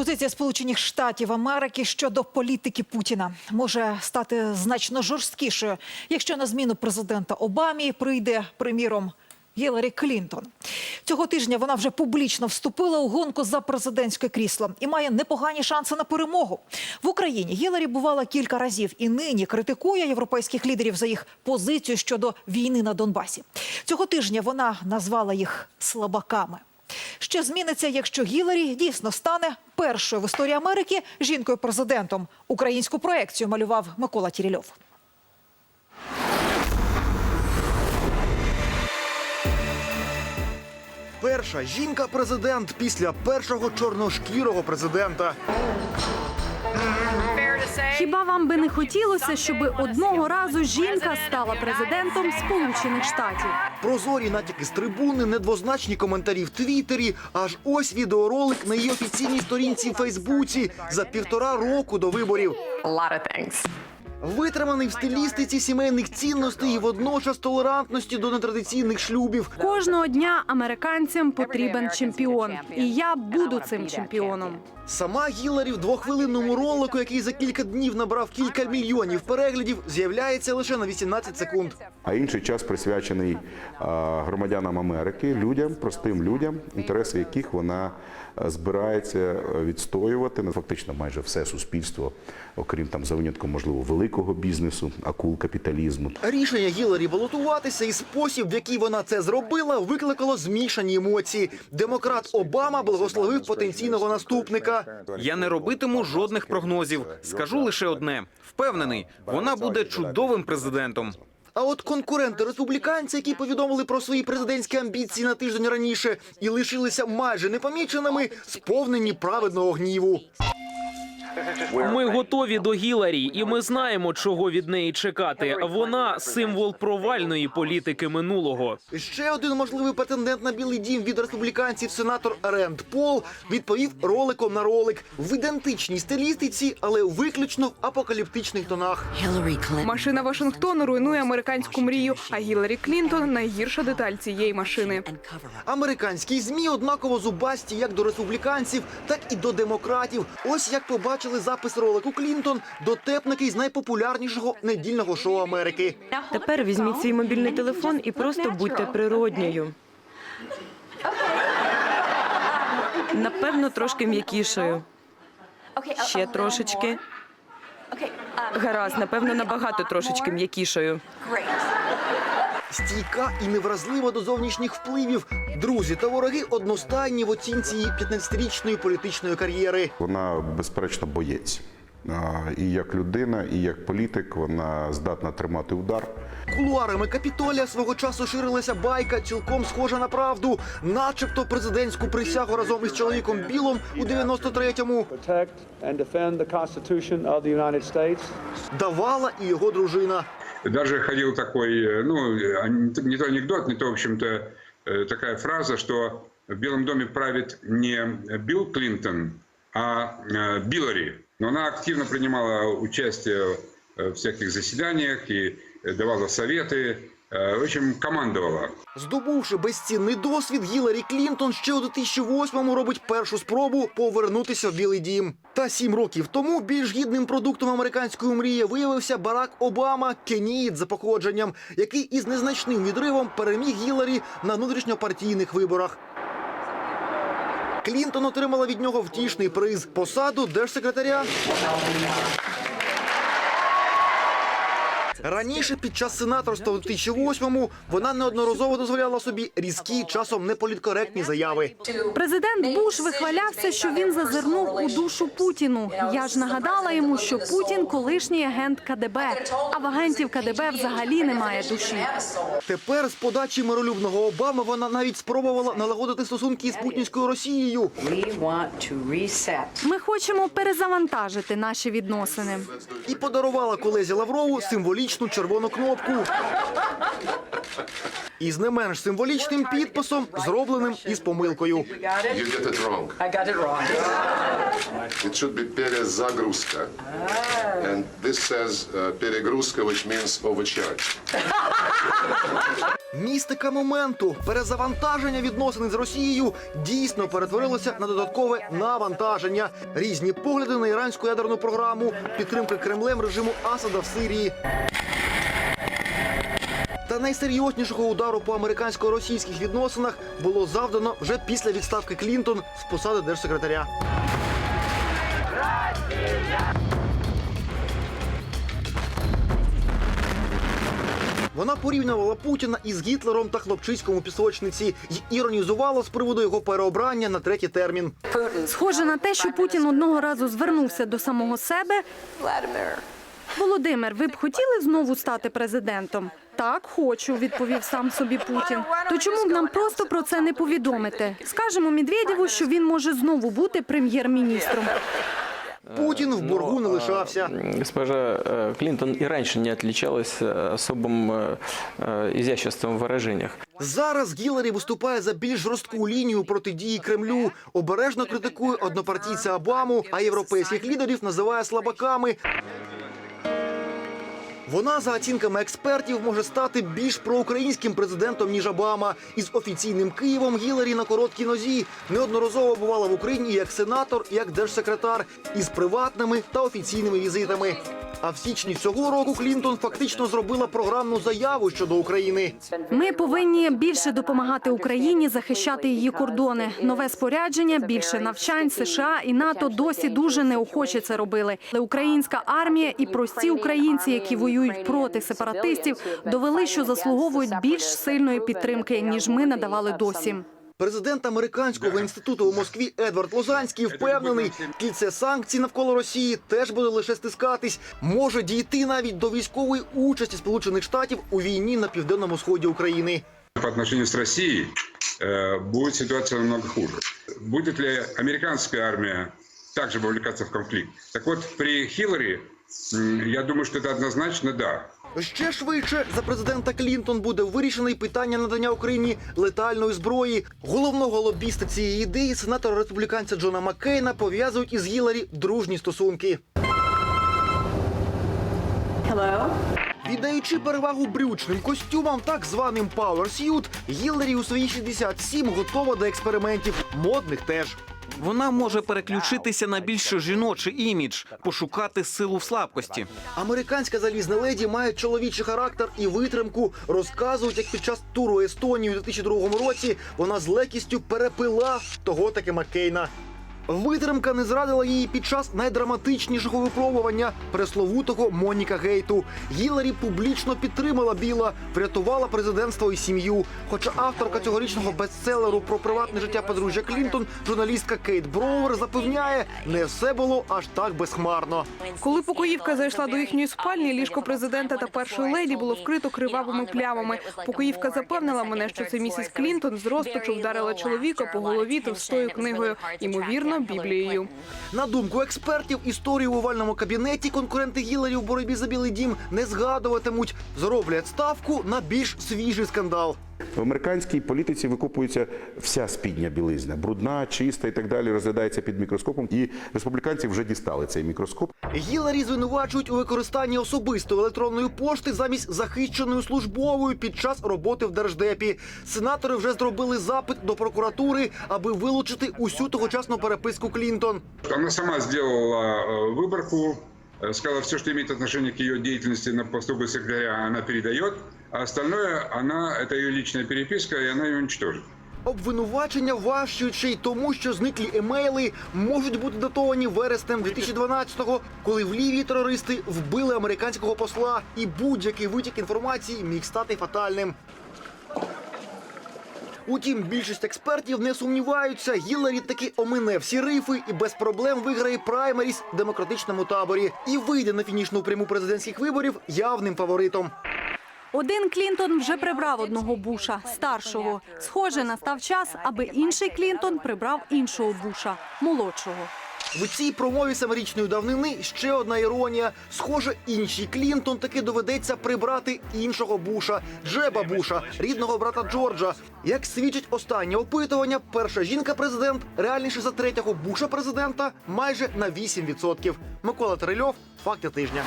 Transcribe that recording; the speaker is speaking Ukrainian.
Позиція Сполучених Штатів Америки щодо політики Путіна може стати значно жорсткішою, якщо на зміну президента Обамі прийде, приміром, Гіларі Клінтон. Цього тижня вона вже публічно вступила у гонку за президентське крісло і має непогані шанси на перемогу. В Україні Гіларі бувала кілька разів і нині критикує європейських лідерів за їх позицію щодо війни на Донбасі. Цього тижня вона назвала їх слабаками. Що зміниться, якщо Гіларі дійсно стане першою в історії Америки жінкою-президентом? Українську проекцію малював Микола Тірільов. Перша жінка-президент після першого чорношкірого президента. Хіба вам би не хотілося, щоб одного разу жінка стала президентом Сполучених Штатів? Прозорі натяки з трибуни, недвозначні коментарі в Твіттері. Аж ось відеоролик на її офіційній сторінці в Фейсбуці за півтора року до виборів. a lot of things. Витриманий в стилістиці сімейних цінностей і водночас толерантності до нетрадиційних шлюбів. Кожного дня американцям потрібен чемпіон, і я буду цим чемпіоном. Сама Гіларі в двохвилинному ролику, який за кілька днів набрав кілька мільйонів переглядів, з'являється лише на 18 секунд. А інший час присвячений громадянам Америки, людям, простим людям, інтереси яких вона збирається е, відстоювати. Ну, фактично, майже все суспільство, окрім там за винятком, можливо, великого бізнесу, акул капіталізму. Рішення Гіларі балотуватися і спосіб, в який вона це зробила, викликало змішані емоції. Демократ Обама благословив потенційного наступника. Я не робитиму жодних прогнозів. Скажу лише одне: впевнений, вона буде чудовим президентом. А от конкуренти республіканці, які повідомили про свої президентські амбіції на тиждень раніше і лишилися майже непоміченими, сповнені праведного гніву. Ми готові до Гіларі, і ми знаємо, чого від неї чекати. Вона символ провальної політики минулого. Ще один можливий претендент на білий дім від республіканців, сенатор Ренд Пол, відповів роликом на ролик в ідентичній стилістиці, але виключно в апокаліптичних тонах. Машина Вашингтону руйнує американську мрію, а Гіларі Клінтон найгірша деталь цієї машини. Американські змі однаково зубасті як до республіканців, так і до демократів. Ось як побачили запис ролику Клінтон, дотепники з найпопулярнішого недільного шоу Америки. Тепер візьміть свій мобільний телефон і просто будьте природньою. Напевно, трошки м'якішою. Ще трошечки. Гаразд, напевно, набагато трошечки м'якішою. Стійка і невразлива до зовнішніх впливів. Друзі та вороги одностайні в оцінці її 15-річної політичної кар'єри. Вона безперечно боєць. І як людина, і як політик вона здатна тримати удар. Кулуарами Капітолія свого часу ширилася байка, цілком схожа на правду, начебто президентську присягу разом із чоловіком Білом у 93-му protect and defend the Constitution of the United States. давала і його дружина. Даже ходил такой, э, ну, э, не не то анекдот, не то, в общем-то, э, такая фраза, что в Белом доме правит не Билл Клинтон, а э, Биллари. Но она активно принимала участие э, в всяких заседаниях и э, давала советы, э, в общем, командовала. Здобувши безцінний досвід, Гіларі Клінтон ще у 2008-му робить першу спробу повернутися в Білий Дім. Та сім років тому більш гідним продуктом американської мрії виявився Барак Обама, кеніїд за походженням, який із незначним відривом переміг Гіларі на внутрішньопартійних виборах. Клінтон отримала від нього втішний приз посаду держсекретаря. Раніше під час сенаторства у 2008-му вона неодноразово дозволяла собі різкі, часом неполіткоректні заяви. Президент Буш вихвалявся, що він зазирнув у душу Путіну. Я ж нагадала йому, що Путін колишній агент КДБ, а в агентів КДБ взагалі немає душі. Тепер з подачі миролюбного Обами вона навіть спробувала налагодити стосунки із путінською Росією. Ми хочемо перезавантажити наші відносини. і подарувала колезі Лаврову символічну червону кнопку. Із не менш символічним підписом, зробленим із помилкою. it should be перезагрузка. And this says uh, перегрузка, which means overcharge. Містика моменту перезавантаження відносин з Росією дійсно перетворилося на додаткове навантаження. Різні погляди на іранську ядерну програму, підтримка Кремлем режиму Асада в Сирії. Та найсерйознішого удару по американсько-російських відносинах було завдано вже після відставки Клінтон з посади держсекретаря. Вона порівнювала Путіна із Гітлером та хлопчиськом у пісочниці і іронізувала з приводу його переобрання на третій термін. Схоже на те, що Путін одного разу звернувся до самого себе. Володимир, ви б хотіли знову стати президентом? Так, хочу, відповів сам собі Путін. То чому б нам просто про це не повідомити? Скажемо Медведєву, що він може знову бути прем'єр-міністром. Путін в боргу не лишався. Госпожа э, Клинтон и раньше не отличалась э, особым э, э, изяществом в выражениях. Зараз Гіларі виступає за більш жорстку лінію протидії Кремлю. Обережно критикує однопартійця Обаму, а європейських лідерів називає слабаками. Вона, за оцінками експертів, може стати більш проукраїнським президентом ніж Обама. Із офіційним Києвом Гіларі на короткій нозі неодноразово бувала в Україні як сенатор, як держсекретар, із приватними та офіційними візитами. А в січні цього року Клінтон фактично зробила програмну заяву щодо України. Ми повинні більше допомагати Україні захищати її кордони. Нове спорядження, більше навчань. США і НАТО досі дуже неохоче це робили. Але українська армія і прості українці, які воюють проти сепаратистів, довели, що заслуговують більш сильної підтримки ніж ми надавали досі. Президент американського інституту у Москві Едвард Лозанський впевнений, кільце санкцій навколо Росії теж буде лише стискатись. Може дійти навіть до військової участі Сполучених Штатів у війні на південному сході України. По отношению с Россией э, будет ситуация намного хуже. Будет ли американская армия также вовлекаться в конфликт? Так вот, при Хиллари, м, я думаю, что это однозначно да. Ще швидше за президента Клінтон буде вирішений питання надання Україні летальної зброї. Головного лобіста цієї ідеї сенатора республіканця Джона Маккейна пов'язують із Гіларі дружні стосунки. Віддаючи перевагу брючним костюмам, так званим Power Suit, Гіларі у свої 67 готова до експериментів. Модних теж. Вона може переключитися на більш жіночий імідж, пошукати силу в слабкості. Американська залізна леді має чоловічий характер і витримку. Розказують, як під час туру Естонії у 2002 році вона з легкістю перепила того таки Маккейна. Витримка не зрадила її під час найдраматичнішого випробування пресловутого Моніка Гейту. Гіларі публічно підтримала Біла, врятувала президентство і сім'ю. Хоча авторка цьогорічного бестселеру про приватне життя подружжя Клінтон, журналістка Кейт Броувер, запевняє, не все було аж так безхмарно. Коли покоївка зайшла до їхньої спальні, ліжко президента та першої леді було вкрито кривавими плямами. Покоївка запевнила мене, що це місіс Клінтон з розпачу вдарила чоловіка по голові товстою книгою, ймовірно, біблією. На думку експертів, історію в овальному кабінеті конкуренти Гіларі в боротьбі за білий дім не згадуватимуть. Зроблять ставку на більш свіжий скандал. В американській політиці викопується вся спідня білизна, брудна, чиста і так далі, розглядається під мікроскопом. І республіканці вже дістали цей мікроскоп. Гіларі звинувачують у використанні особистої електронної пошти замість захищеної службової під час роботи в держдепі. Сенатори вже зробили запит до прокуратури, аби вилучити усю тогочасну переписку Клінтон. Она сама сделала э, выборку, э, сказала, все, что имеет отношение к ее деятельности на посту секретаря, она передает, а остальное, она, это ее личная переписка, и она ее уничтожит. Обвинувачення важчують ще й тому, що зниклі емейли можуть бути датовані вереснем 2012-го, коли в Лівії терористи вбили американського посла, і будь-який витік інформації міг стати фатальним. Утім, більшість експертів не сумніваються, Гіларі таки омине всі рифи і без проблем виграє праймеріс в демократичному таборі і вийде на фінішну пряму президентських виборів явним фаворитом. Один Клінтон вже прибрав одного буша старшого. Схоже, настав час, аби інший Клінтон прибрав іншого буша молодшого. В цій промові семирічної давнини ще одна іронія. Схоже, іншій Клінтон таки доведеться прибрати іншого Буша, Джеба Буша, рідного брата Джорджа. Як свідчить останнє опитування, перша жінка-президент реальніше за третього Буша президента майже на 8%. Микола Трильов, факти тижня.